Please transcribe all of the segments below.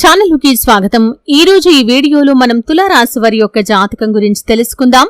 ఛానలుకి స్వాగతం. ఈ రోజు ఈ వీడియోలో మనం తులారాశి వారి యొక్క జాతకం గురించి తెలుసుకుందాం.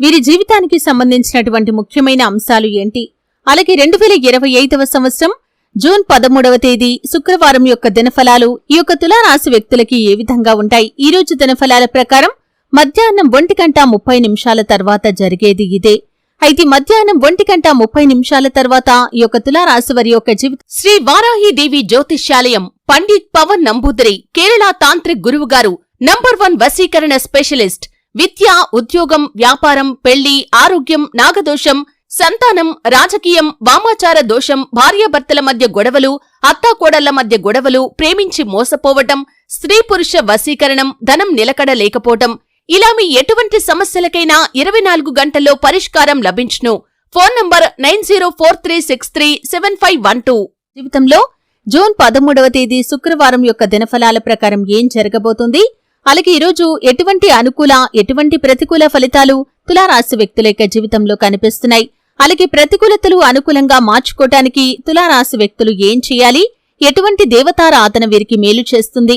వీరి జీవితానికి సంబంధించినటువంటి ముఖ్యమైన అంశాలు ఏంటి? అలాగే రెండు వేల ఇరవై ఐదవ సంవత్సరం జూన్ పదమూడవ తేదీ శుక్రవారం యొక్క దినఫలాలు ఈ యొక్క తులారాశి వ్యక్తులకి ఏ విధంగా ఉంటాయి? ఈ రోజు దినఫలాల ప్రకారం మధ్యాహ్నం ఒంటి గంట ముప్పై నిమిషాల తర్వాత జరిగేది ఇదే. అయితే మధ్యాహ్నం ఒంటి గంట ముప్పై నిమిషాల తర్వాత ఈ యొక్క తులారాశి వారి యొక్క జీవిత శ్రీ వారాహిదేవి జ్యోతిష్యాలయం పండిత్ పవన్ నంబూదరి కేరళ తాంత్రిక్ గురువు గారు నంబర్ వన్ వశీకరణ స్పెషలిస్ట్ విద్య ఉద్యోగం వ్యాపారం పెళ్ళి ఆరోగ్యం నాగదోషం సంతానం రాజకీయం వామాచార దోషం భార్యాభర్తల మధ్య గొడవలు అత్తాకోడళ్ళ మధ్య గొడవలు ప్రేమించి మోసపోవటం స్త్రీ పురుష వశీకరణం ధనం నిలకడ లేకపోవటం ఇలా మీ ఎటువంటి సమస్యలకైనా ఇరవై నాలుగు గంటల్లో పరిష్కారం లభించును. Phone number nine zero four three six three seven five one two. జీవితంలో జూన్ పదమూడవ తేదీ శుక్రవారం యొక్క దినఫలాల ప్రకారం ఏం జరగబోతుంది? అలాగే ఈరోజు ఎటువంటి అనుకూల ఎటువంటి ప్రతికూల ఫలితాలు తులారాశి వ్యక్తుల యొక్క జీవితంలో కనిపిస్తున్నాయి? అలాగే ప్రతికూలతలు అనుకూలంగా మార్చుకోవటానికి తులారాశి వ్యక్తులు ఏం చేయాలి? ఎటువంటి దేవతారాధన వీరికి మేలు చేస్తుంది?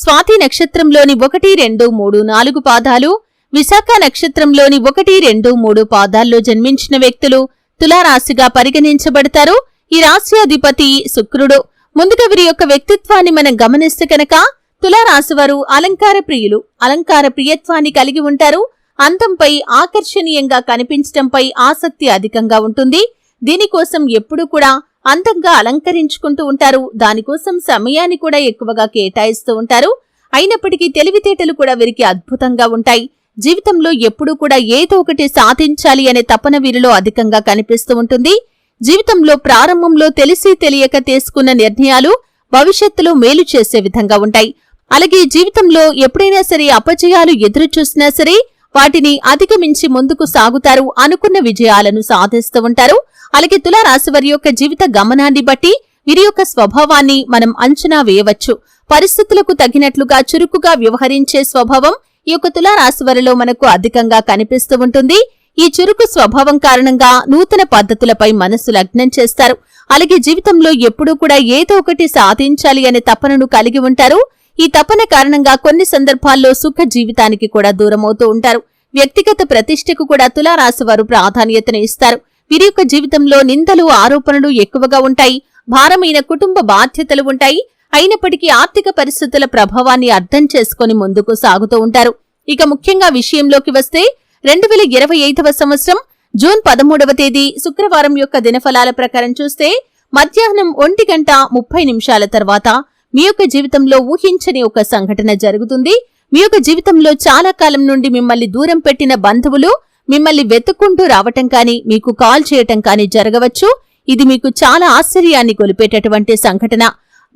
స్వాతి నక్షత్రంలోని ఒకటి రెండు మూడు నాలుగు పాదాలు విశాఖ నక్షత్రంలోని ఒకటి రెండు మూడు పాదాల్లో జన్మించిన వ్యక్తులు తులారాశిగా పరిగణించబడతారు. ఈ రాశి అధిపతి శుక్రుడు. ముందుగా వీరి యొక్క వ్యక్తిత్వాన్ని మనం గమనిస్తే కనుక తులారాశి వారు అలంకార ప్రియులు. అలంకార ప్రియత్వాన్ని కలిగి ఉంటారు. అంతంపై ఆకర్షణీయంగా కనిపించటంపై ఆసక్తి అధికంగా ఉంటుంది. దీనికోసం ఎప్పుడూ కూడా అందంగా అలంకరించుకుంటూ ఉంటారు. దానికోసం సమయాన్ని కూడా ఎక్కువగా కేటాయిస్తూ ఉంటారు. అయినప్పటికీ తెలివితేటలు కూడా వీరికి అద్భుతంగా ఉంటాయి. జీవితంలో ఎప్పుడూ కూడా ఏదో ఒకటి సాధించాలి అనే తపన వీరిలో అధికంగా కనిపిస్తూ ఉంటుంది. జీవితంలో ప్రారంభంలో తెలిసి తెలియక తీసుకున్న నిర్ణయాలు భవిష్యత్తులో మేలు చేసే విధంగా ఉంటాయి. అలాగే జీవితంలో ఎప్పుడైనా సరే అపజయాలు ఎదురు చూసినా సరే వాటిని అధిగమించి ముందుకు సాగుతారు అనుకున్న విజయాలను సాధిస్తూ ఉంటారు. అలాగే తులారాశి వారి యొక్క జీవిత గమనాన్ని బట్టి వీరి యొక్క స్వభావాన్ని మనం అంచనా వేయవచ్చు. పరిస్థితులకు తగినట్లుగా చురుకుగా వ్యవహరించే స్వభావం ఈ యొక్క తులారాశి వారిలో మనకు అధికంగా కనిపిస్తూ ఉంటుంది. ఈ చురుకు స్వభావం కారణంగా నూతన పద్ధతులపై మనసు లగ్నం చేస్తారు. అలాగే జీవితంలో ఎప్పుడూ కూడా ఏదో ఒకటి సాధించాలి అనే తపనను కలిగి ఉంటారు. ఈ తపన కారణంగా కొన్ని సందర్భాల్లో సుఖ జీవితానికి కూడా దూరమవుతూ ఉంటారు. వ్యక్తిగత ప్రతిష్టకు కూడా తులారాశి వారు ప్రాధాన్యతను ఇస్తారు. వీరి యొక్క జీవితంలో నిందలు ఆరోపణలు ఎక్కువగా ఉంటాయి. భారమైన కుటుంబ బాధ్యతలు ఉంటాయి. అయినప్పటికీ ఆర్థిక పరిస్థితుల ప్రభావాన్ని అర్థం చేసుకుని ముందుకు సాగుతూ ఉంటారు. ఇక ముఖ్యంగా విషయంలోకి వస్తే రెండు వేల ఇరవై ఐదవ సంవత్సరం జూన్ పదమూడవ తేదీ శుక్రవారం యొక్క దినఫలాల ప్రకారం చూస్తే మధ్యాహ్నం ఒంటి గంట ముప్పై నిమిషాల తర్వాత మీ యొక్క జీవితంలో ఊహించని ఒక సంఘటన జరుగుతుంది. మీ యొక్క జీవితంలో చాలా కాలం నుండి మిమ్మల్ని దూరం పెట్టిన బంధువులు మిమ్మల్ని వెతుక్కుంటూ రావటం కానీ మీకు కాల్ చేయటం కానీ జరగవచ్చు. ఇది మీకు చాలా ఆశ్చర్యాన్ని కొలిపేటటువంటి సంఘటన.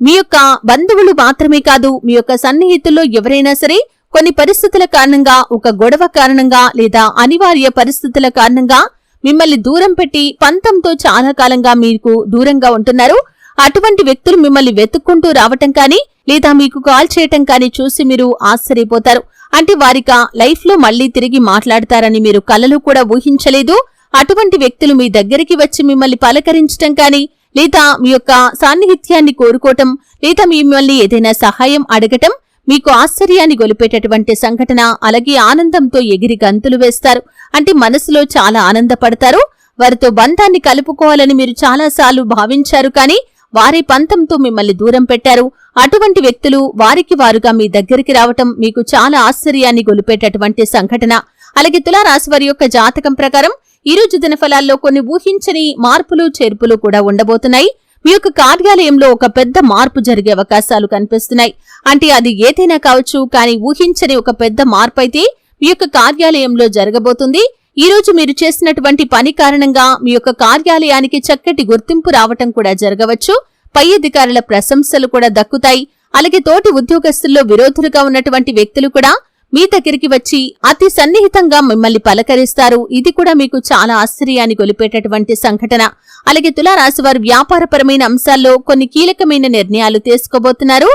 మీ యొక్క బంధువులు మాత్రమే కాదు మీ యొక్క సన్నిహితుల్లో ఎవరైనా సరే కొన్ని పరిస్థితుల కారణంగా ఒక గొడవ కారణంగా లేదా అనివార్య పరిస్థితుల కారణంగా మిమ్మల్ని దూరం పెట్టి పంతంతో చాలా కాలంగా మీకు దూరంగా ఉంటున్నారు. అటువంటి వ్యక్తులు మిమ్మల్ని వెతుక్కుంటూ రావటం కానీ లేదా మీకు కాల్ చేయటం కానీ చూసి మీరు ఆశ్చర్యపోతారు. అంటే వారిక లైఫ్లో మళ్ళీ తిరిగి మాట్లాడతారని మీరు కలలో కూడా ఊహించలేదు. అటువంటి వ్యక్తులు మీ దగ్గరికి వచ్చి మిమ్మల్ని పలకరించటం కానీ లేదా మీ యొక్క సాన్నిహిత్యాన్ని కోరుకోవటం లేదా మిమ్మల్ని ఏదైనా సహాయం అడగటం మీకు ఆశ్చర్యాన్ని గొలిపేటటువంటి సంఘటన అలాగే ఆనందంతో ఎగిరి గంతులు వేస్తారు. అంటే మనసులో చాలా ఆనందపడతారు. వారితో బంధాన్ని కలుపుకోవాలని మీరు చాలాసార్లు భావించారు కానీ వారి పంతంతో మిమ్మల్ని దూరం పెట్టారు. అటువంటి వ్యక్తులు వారికి వారుగా మీ దగ్గరికి రావటం మీకు చాలా ఆశ్చర్యాన్ని గొలిపేటటువంటి సంఘటన. అలాగే తులారాశి వారి యొక్క జాతకం ప్రకారం ఈ రోజు దినఫలాల్లో కొన్ని ఊహించని మార్పులు చేర్పులు కూడా ఉండబోతున్నాయి. మీ యొక్క కార్యాలయంలో ఒక పెద్ద మార్పు జరిగే అవకాశాలు కనిపిస్తున్నాయి. అంటే అది ఏదైనా కావచ్చు కానీ ఊహించని ఒక పెద్ద మార్పు అయితే మీ యొక్క కార్యాలయంలో జరగబోతుంది. ఈ రోజు మీరు చేసినటువంటి పని కారణంగా మీ యొక్క కార్యాలయానికి చక్కటి గుర్తింపు రావటం కూడా జరగవచ్చు. పై అధికారుల ప్రశంసలు కూడా దక్కుతాయి. అలాగే తోటి ఉద్యోగస్తుల్లో విరోధులుగా ఉన్నటువంటి వ్యక్తులు కూడా మీ దగ్గరికి వచ్చి అతి సన్నిహితంగా మిమ్మల్ని పలకరిస్తారు. ఇది కూడా మీకు చాలా ఆశ్చర్యాన్ని గొలిపేటటువంటి సంఘటన. అలాగే తులారాశి వారు వ్యాపారపరమైన అంశాల్లో కొన్ని కీలకమైన నిర్ణయాలు తీసుకోబోతున్నారు.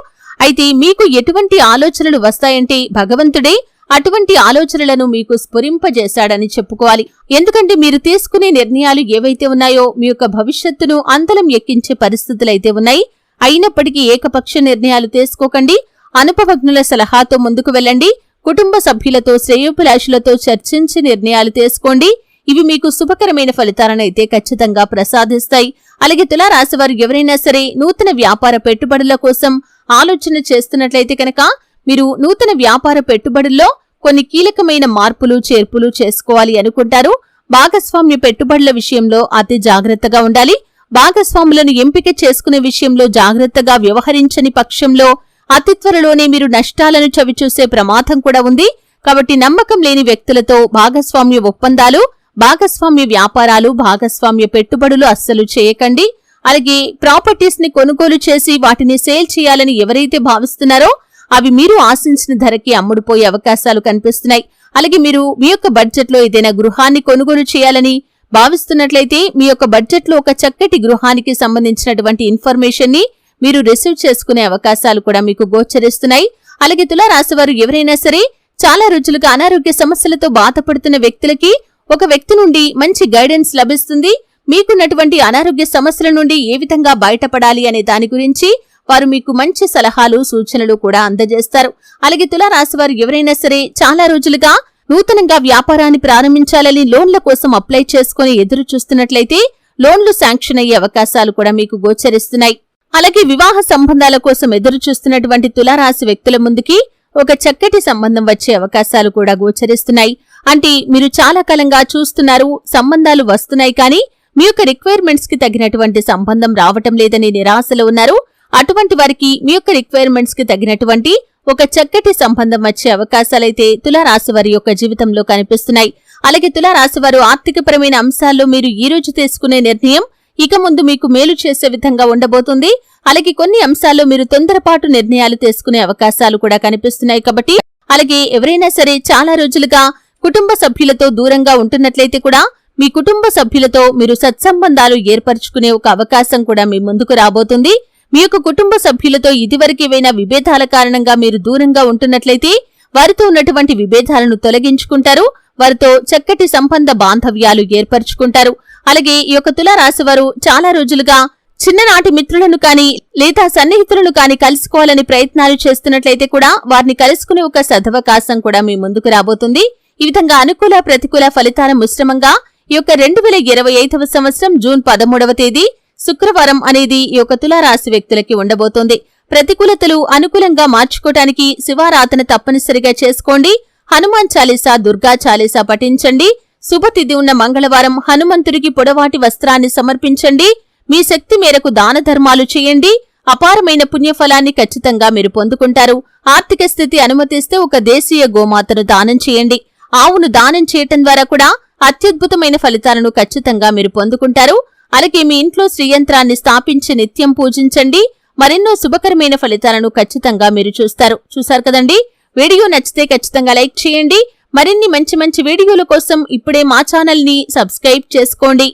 అయితే మీకు ఎటువంటి ఆలోచనలు వస్తాయంటే భగవంతుడే అటువంటి ఆలోచనలను మీకు స్ఫురింపజేశాడని చెప్పుకోవాలి. ఎందుకంటే మీరు తీసుకునే నిర్ణయాలు ఏవైతే ఉన్నాయో మీ యొక్క భవిష్యత్తును అంతలం ఎక్కించే పరిస్థితులైతే ఉన్నాయి. అయినప్పటికీ ఏకపక్ష నిర్ణయాలు తీసుకోకండి. అనుభవజ్ఞుల సలహాతో ముందుకు వెళ్ళండి. కుటుంబ సభ్యులతో శ్రేయోభిలాషులతో చర్చించి నిర్ణయాలు తీసుకోండి. ఇవి మీకు శుభకరమైన ఫలితాలను అయితే ఖచ్చితంగా ప్రసాదిస్తాయి. అలాగే తులారాశివారు ఎవరైనా సరే నూతన వ్యాపార పెట్టుబడుల కోసం ఆలోచన చేస్తున్నట్లయితే కనుక మీరు నూతన వ్యాపార పెట్టుబడుల్లో కొన్ని కీలకమైన మార్పులు చేర్పులు చేసుకోవాలి అనుకుంటారు. భాగస్వామ్య పెట్టుబడుల విషయంలో అతి జాగ్రత్తగా ఉండాలి. భాగస్వాములను ఎంపిక చేసుకునే విషయంలో జాగ్రత్తగా వ్యవహరించని పక్షంలో అతి త్వరలోనే మీరు నష్టాలను చవిచూసే ప్రమాదం కూడా ఉంది. కాబట్టి నమ్మకం లేని వ్యక్తులతో భాగస్వామ్య ఒప్పందాలు భాగస్వామ్య వ్యాపారాలు భాగస్వామ్య పెట్టుబడులు అస్సలు చేయకండి. అలాగే ప్రాపర్టీస్ని కొనుగోలు చేసి వాటిని సేల్ చేయాలని ఎవరైతే భావిస్తున్నారో అవి మీరు ఆశించిన ధరకి అమ్ముడుపోయే అవకాశాలు కనిపిస్తున్నాయి. అలాగే మీరు మీ యొక్క బడ్జెట్లో ఏదైనా గృహాన్ని కొనుగోలు చేయాలని భావిస్తున్నట్లయితే మీ యొక్క బడ్జెట్లో ఒక చక్కటి గృహానికి సంబంధించినటువంటి ఇన్ఫర్మేషన్ని మీరు రిసీవ్ చేసుకునే అవకాశాలు కూడా మీకు గోచరిస్తున్నాయి. అలాగే తులారాశి వారు ఎవరైనా సరే చాలా రోజులుగా అనారోగ్య సమస్యలతో బాధపడుతున్న వ్యక్తులకి ఒక వ్యక్తి నుండి మంచి గైడెన్స్ లభిస్తుంది. మీకున్నటువంటి అనారోగ్య సమస్యల నుండి ఏ విధంగా బయటపడాలి అనే దాని గురించి వారు మీకు మంచి సలహాలు సూచనలు కూడా అందజేస్తారు. అలాగే తులారాశి వారు ఎవరైనా సరే చాలా రోజులుగా నూతనంగా వ్యాపారాన్ని ప్రారంభించాలని లోన్ల కోసం అప్లై చేసుకుని ఎదురు చూస్తున్నట్లయితే లోన్లు శాంక్షన్ అయ్యే అవకాశాలు కూడా మీకు గోచరిస్తున్నాయి. అలాగే వివాహ సంబంధాల కోసం ఎదురు చూస్తున్నటువంటి తులారాశి వ్యక్తుల ముందుకి ఒక చక్కటి సంబంధం వచ్చే అవకాశాలు కూడా గోచరిస్తున్నాయి. అంటే మీరు చాలా కాలంగా చూస్తున్నారు సంబంధాలు వస్తున్నాయి కానీ మీ యొక్క రిక్వైర్మెంట్స్కి తగినటువంటి సంబంధం రావటం లేదని నిరాశలో ఉన్నారు. అటువంటి వారికి మీ యొక్క రిక్వైర్మెంట్స్కి తగినటువంటి ఒక చక్కటి సంబంధం వచ్చే అవకాశాలైతే తులారాశి వారి యొక్క జీవితంలో కనిపిస్తున్నాయి. అలాగే తులారాశి వారు ఆర్థికపరమైన అంశాల్లో మీరు ఈ రోజు తీసుకునే నిర్ణయం ఇక ముందు మీకు మేలు చేసే విధంగా ఉండబోతుంది. అలాగే కొన్ని అంశాల్లో మీరు తొందరపాటు నిర్ణయాలు తీసుకునే అవకాశాలు కూడా కనిపిస్తున్నాయి కాబట్టి అలాగే ఎవరైనా సరే చాలా రోజులుగా కుటుంబ సభ్యులతో దూరంగా ఉంటున్నట్లయితే కూడా మీ కుటుంబ సభ్యులతో మీరు సత్సంబంధాలు ఏర్పరచుకునే ఒక అవకాశం కూడా మీ ముందుకు రాబోతుంది. మీ యొక్క కుటుంబ సభ్యులతో ఇదివరకు ఏవైనా విభేదాల కారణంగా మీరు దూరంగా ఉంటున్నట్లయితే వారితో ఉన్నటువంటి విభేదాలను తొలగించుకుంటారు వారితో చక్కటి సంబంధ బాంధవ్యాలు ఏర్పరచుకుంటారు. అలాగే ఈ యొక్క తులారాశి వారు చాలా రోజులుగా చిన్ననాటి మిత్రులను కాని లేదా సన్నిహితులను కాని కలుసుకోవాలని ప్రయత్నాలు చేస్తున్నట్లయితే కూడా వారిని కలుసుకునే ఒక సదవకాశం కూడా మీ ముందుకు రాబోతుంది. ఈ విధంగా అనుకూల ప్రతికూల ఫలితాల మిశ్రమంగా ఈ యొక్క రెండు వేల ఇరవై ఐదవ సంవత్సరం జూన్ పదమూడవ తేదీ శుక్రవారం అనేది ఈ యొక్క తులారాశి వ్యక్తులకి ఉండబోతోంది. ప్రతికూలతలు అనుకూలంగా మార్చుకోవటానికి శివారాధన తప్పనిసరిగా చేసుకోండి. హనుమాన్ చాలీసా దుర్గా చాలీసా పఠించండి. శుభతిథి ఉన్న మంగళవారం హనుమంతుడికి పొడవాటి వస్త్రాన్ని సమర్పించండి. మీ శక్తి మేరకు దాన ధర్మాలు చేయండి. అపారమైన పుణ్యఫలాన్ని ఖచ్చితంగా మీరు పొందుకుంటారు. ఆర్థిక స్థితి అనుమతిస్తే ఒక దేశీయ గోమాతను దానం చేయండి. ఆవును దానం చేయటం ద్వారా కూడా అత్యద్భుతమైన ఫలితాలను ఖచ్చితంగా మీరు పొందుకుంటారు. అలాగే మీ ఇంట్లో శ్రీయంత్రాన్ని స్థాపించి నిత్యం పూజించండి. మరెన్నో శుభకరమైన ఫలితాలను ఖచ్చితంగా మీరు చూస్తారు. చూశారు కదండి? వీడియో నచ్చితే ఖచ్చితంగా లైక్ చేయండి. మరిన్ని మంచి మంచి వీడియోల కోసం ఇప్పుడే మా ఛానల్ని సబ్స్క్రైబ్ చేసుకోండి.